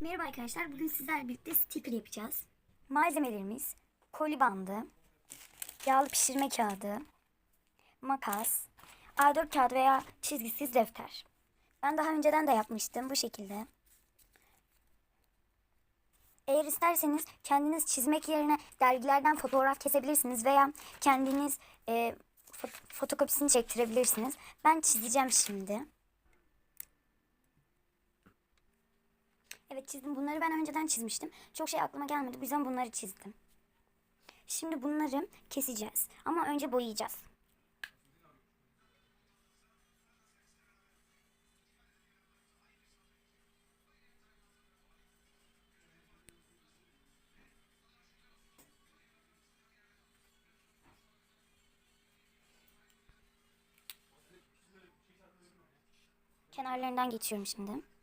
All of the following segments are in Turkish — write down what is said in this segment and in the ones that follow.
Merhaba arkadaşlar. Bugün sizlerle birlikte sticker yapacağız. Malzemelerimiz koli bandı, yağlı pişirme kağıdı, makas, A4 kağıdı veya çizgisiz defter. Ben daha önceden de yapmıştım bu şekilde. Eğer isterseniz kendiniz çizmek yerine dergilerden fotoğraf kesebilirsiniz veya kendiniz e, fo- fotokopisini çektirebilirsiniz. Ben çizeceğim şimdi. Evet çizdim. Bunları ben önceden çizmiştim. Çok şey aklıma gelmedi. Bu yüzden bunları çizdim. Şimdi bunları keseceğiz. Ama önce boyayacağız. Kenarlarından geçiyorum şimdi.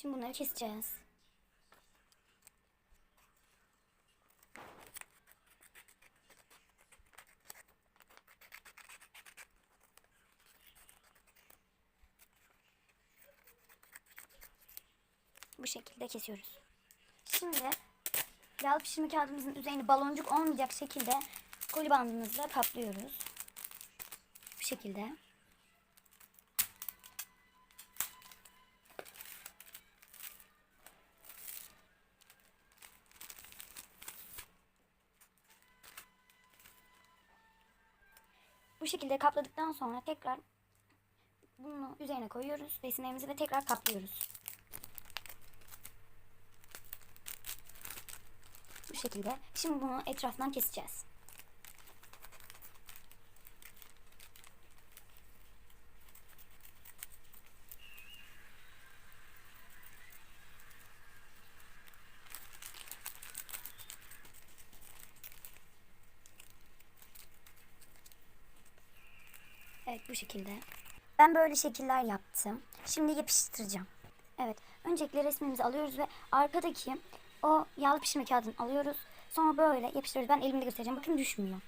Şimdi bunları keseceğiz. Bu şekilde kesiyoruz. Şimdi yağlı pişirme kağıdımızın üzerini baloncuk olmayacak şekilde koli bandımızla kaplıyoruz. Bu şekilde. Bu şekilde kapladıktan sonra tekrar bunu üzerine koyuyoruz. Resimlerimizi ve tekrar kaplıyoruz. Bu şekilde. Şimdi bunu etrafından keseceğiz. Evet bu şekilde. Ben böyle şekiller yaptım. Şimdi yapıştıracağım. Evet. Öncelikle resmimizi alıyoruz ve arkadaki o yağlı pişirme kağıdını alıyoruz. Sonra böyle yapıştırıyoruz. Ben elimde göstereceğim. Bakın düşmüyor.